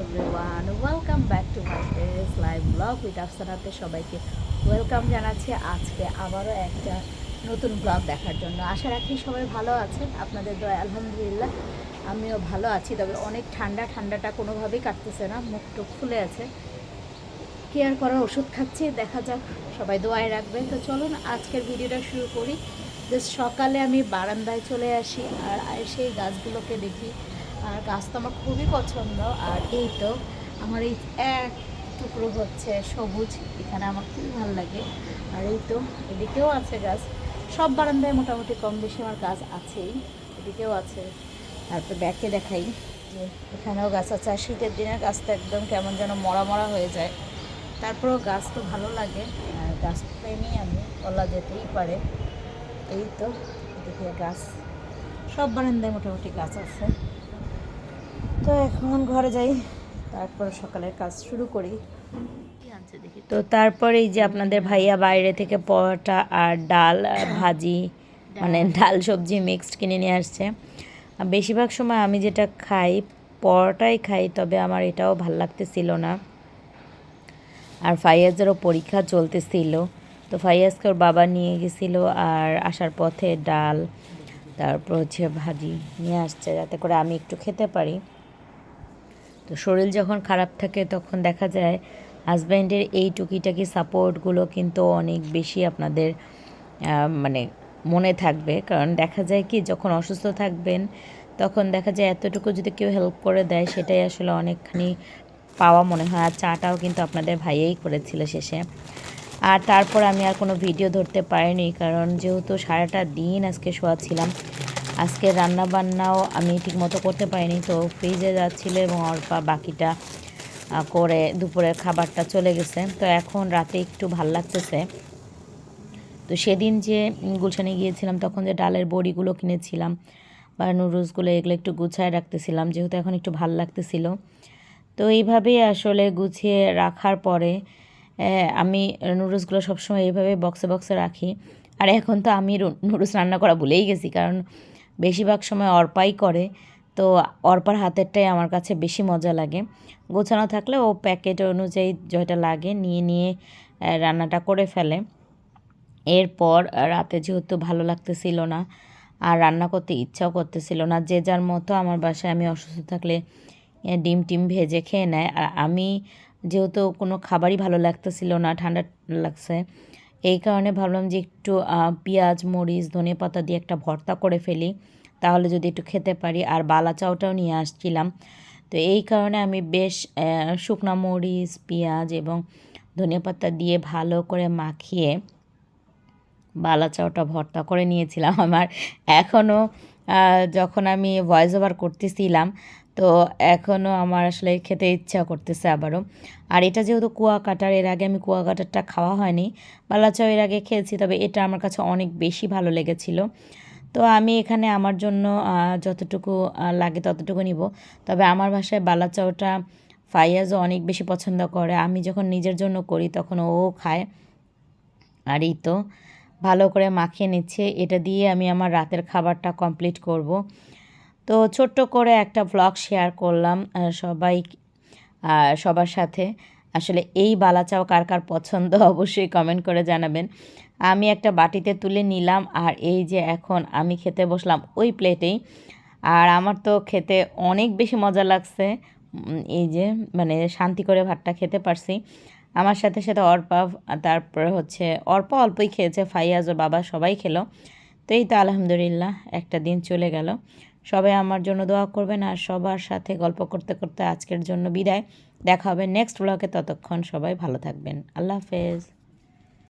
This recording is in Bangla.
Everyone welcome back to my page live blog with আফসানাতে সবাইকে ওয়েলকাম জানাচ্ছি। আজকে আবারও একটা নতুন ব্লগ দেখার জন্য। আশা রাখি সবাই ভালো আছেন। আপনাদের দয়া, আলহামদুলিল্লাহ, আমিও ভালো আছি। তবে অনেক ঠান্ডা, ঠান্ডাটা কোনোভাবেই কাটতেছে না। মুখ টুক ফুলে আছে। কেয়ার করার ওষুধ খাচ্ছি, দেখা যাক, সবাই দোয়ায় রাখবেন তো চলুন, আজকের ভিডিওটা শুরু করি। জাস্ট সকালে আমি বারান্দায় চলে আসি, আর সেই গাছগুলোকে দেখি। আর গাছ তো আমার খুবই পছন্দ, আর এই তো আমার এই এক টুকরো হচ্ছে সবুজ, এখানে আমার খুবই ভালো লাগে। আর এই তো এদিকেও আছে গাছ, সব বারান্দায় মোটামুটি কম বেশি আমার গাছ আছেই, এদিকেও আছে। তারপর ব্যাকে দেখাই যে এখানেও গাছ আছে, আর শীতের দিনে গাছটা একদম কেমন যেন মরা মরা হয়ে যায়। তারপরেও গাছ তো ভালো লাগে, আর গাছ প্রেমী আমি বলা যেতেই পারে। এই তো এদিকে গাছ, সব বারান্দায় মোটামুটি গাছ আছে। তো এখন ঘরে যাই। তারপর সকালের কাজ শুরু করি। তো। তারপর এই যে আপনাদের ভাইয়া বাইরে থেকে পরোটা আর ডাল ভাজি মানে ডাল সবজি মিক্সড কিনে নিয়ে আসছে। আর বেশিরভাগ সময় আমি যেটা খাই পরোটাই খাই তবে আমার এটাও ভালো লাগতেছিল না। আর ফাইয়াজেরও পরীক্ষা চলতেছিল। তো ফাইয়াজকে ওর বাবা নিয়ে গেছিল আর আসার পথে ডাল তারপর হচ্ছে ভাজি নিয়ে আসছে যাতে করে আমি একটু খেতে পারি। তো শরীর যখন খারাপ থাকে তখন দেখা যায় হাজব্যান্ডের এই টুকিটাকি সাপোর্টগুলো কিন্তু অনেক বেশি আপনাদের মানে মনে থাকবে। কারণ দেখা যায় কি, যখন অসুস্থ থাকবেন, তখন দেখা যায় এতটুকু যদি কেউ হেল্প করে দেয়, সেটাই আসলে অনেকখানি পাওয়া মনে হয়। আর চাটাও কিন্তু আপনাদের ভাইয়েই করেছিল শেষে। আর তারপর আমি আর কোনো ভিডিও ধরতে পারিনি, কারণ যেহেতু সারাটা দিন আজকে শোয়া ছিলাম আজকে রান্না বান্নাও আমি ঠিকমতো করতে পারিনি, তো ফ্রিজে যাচ্ছিল এবং অল্পা বাকিটা করে দুপুরের খাবারটা চলে গেছে। তো এখন রাতে একটু ভালো লাগতেছে। তো সেদিন যে গুলশানে গিয়েছিলাম, তখন যে ডালের বড়িগুলো কিনেছিলাম বা নুডলসগুলো এগুলো একটু গুছায় রাখতেছিলাম, যেহেতু এখন একটু ভালো লাগতেছিল। তো এইভাবেই আসলে গুছিয়ে রাখার পরে আমি নুডলসগুলো সবসময় এইভাবে বক্সে বক্সে রাখি। আর এখন তো আমি নুডলস রান্না করা ভুলেই গেছি, কারণ বেশিরভাগ সময় অর্পাই করে। তো অর্পার হাতেরটাই আমার কাছে বেশি মজা লাগে। গোছানো থাকলে ও প্যাকেট অনুযায়ী যেটা লাগে নিয়ে নিয়ে রান্নাটা করে ফেলে। এরপর রাতে যেহেতু ভালো লাগতেছিল না আর রান্না করতে ইচ্ছাও করতেছিল না, যে যার মতো আমার বাসায় আমি অসুস্থ থাকলে ডিম টিম ভেজে খেয়ে নেয়। আর আমি যেহেতু কোনো খাবারই ভালো লাগতেছিল না, ঠান্ডা লাগছে এই কারণে ভাবলাম যে একটু পেঁয়াজ, মরিচ, ধনে পাতা দিয়ে একটা ভর্তা করে ফেলি। তাহলে যদি একটু খেতে পারি। আর বালা চাউটাও নিয়ে আসছিলাম। তো এই কারণে আমি বেশ শুকনা মরিচ, পেঁয়াজ এবং ধনে পাতা দিয়ে ভালো করে মাখিয়ে বালা চাউটা ভর্তা করে নিয়েছিলাম আমার। এখনও যখন আমি ভয়েস ওভার করতেছিলাম তো এখনও আমার আসলে খেতে ইচ্ছা করতেছে আবারও। আর এটা যেহেতু কুয়াকাটার, এর আগে আমি কুয়াকাটারটা খাওয়া হয়নি বালা চাউ এর আগে খেয়েছি, তবে এটা আমার কাছে অনেক বেশি ভালো লেগেছিল। তো আমি এখানে আমার জন্য যতটুকু লাগে ততটুকু নিব। তবে আমার ভাষায় বালা চাউটা ফাইয়াজও অনেক বেশি পছন্দ করে। আমি যখন নিজের জন্য করি তখন ও খায়। আর এই তো, ভালো করে মাখিয়ে নিচ্ছে। এটা দিয়ে আমি আমার রাতের খাবারটা কমপ্লিট করব। তো ছোট্ট করে একটা ভ্লগ শেয়ার করলাম সবাই সবার সাথে। আসলে এই বালাচাও কার কার পছন্দ অবশ্যই কমেন্ট করে জানাবেন। আমি একটা বাটিতে তুলে নিলাম আর এই যে এখন আমি খেতে বসলাম ওই প্লেটেই আর আমার তো খেতে অনেক বেশি মজা লাগছে। এই যে মানে শান্তি করে ভাতটা খেতে পারছি। আমার সাথে সাথে অর্পা, তারপরে হচ্ছে অর্পা অল্পই খেয়েছে, ফাইয়াজ ও বাবা সবাই খেলো। তো এই তো আলহামদুলিল্লাহ, একটা দিন চলে গেল। সবাই আমার জন্য দোয়া করবেন আর সবার সাথে গল্প করতে করতে আজকের জন্য বিদায়। দেখা হবে নেক্সট ব্লগে ততক্ষণ সবাই ভালো থাকবেন। আল্লাহ হাফেজ।